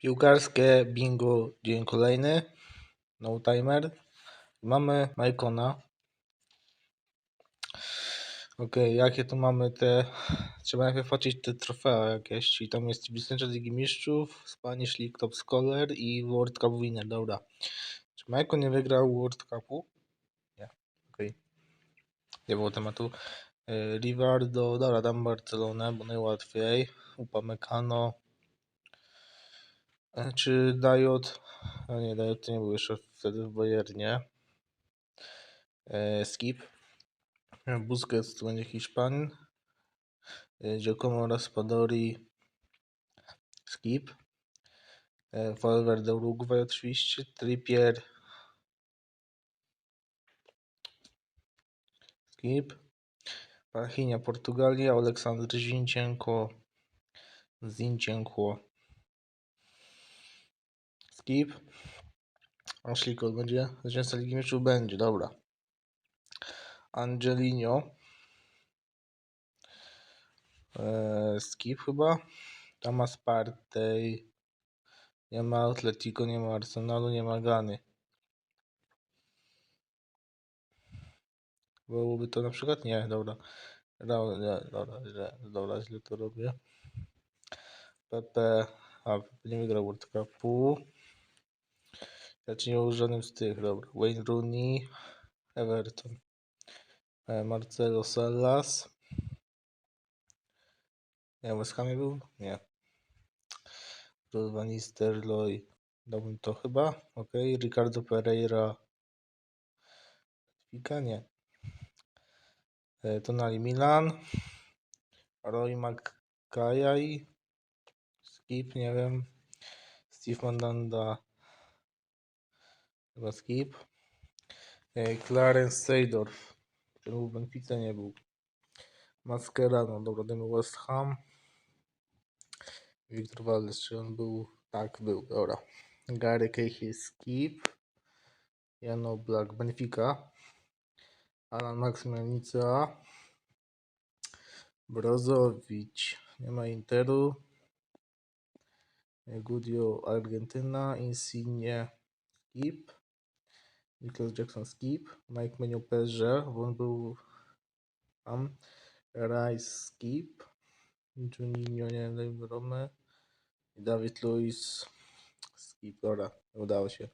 Piłkarskie bingo, dzień kolejny. No timer. Mamy Maicona. Ok, jakie tu mamy te. Trzeba najpierw płacić te trofea jakieś. Czyli tam jest Mistrzostwo Ligi Mistrzów, Spanish League Top Scholar i World Cup Winner. Dobra. Czy Maicon nie wygrał World Cupu? Nie. Ok. Nie było tematu. E, Rivaldo, dobra, dam Barcelonę, bo najłatwiej. Upamecano. E, Czy Dajot? A nie, Dajot to nie był jeszcze wtedy w Bayernie. E, Skip. E, Busquets to będzie Hiszpan. E, Giacomo Raspadori. Skip. Valverde Uruguay oczywiście. Trippier. Skip. Parchinia Portugalia. Aleksander Zinchenko. Zinchenko. Skip. Ashley będzie. Zwycięzca Ligi Mistrzów będzie, dobra. Angelino. Eee, skip chyba. Thomas Partey. Nie ma Atletico, nie ma Arsenalu, nie ma Gany. Byłoby to na przykład? Nie, dobra. Dobra, nie, dobra, źle, dobra, źle to robię. Pepe. A, nie wygrał World Cupu. Ci nie był żadnym z tych, dobra. Wayne Rooney. Everton. E, Marcelo Salas. Nie, West Hamie był? Nie. Van Nistelrooy. Dałbym to chyba. Ok. Ricardo Pereira. Fika? Nie. E, Tonali Milan. Roy McKay. Skip, nie wiem. Steve Mandanda. Chyba skip. E, Clarence Seydorf. Ten był Benfica, nie był. Mascherano, dobra, dajmy West Ham. Wiktor Valdes, czy on był? Tak, był, dobra. Gary Cahill, skip. Jano Black, Benfica. Alan Max Mielnica. Brozowicz, nie ma Interu. Gudio, Argentyna. Insigne, skip. Nicholas Jackson, skip. Mike Menio, PSG, on był tam. Rice, skip. Juninho, nie wiem, Rome. I Dawid Luiz, skip, dobra, udało się.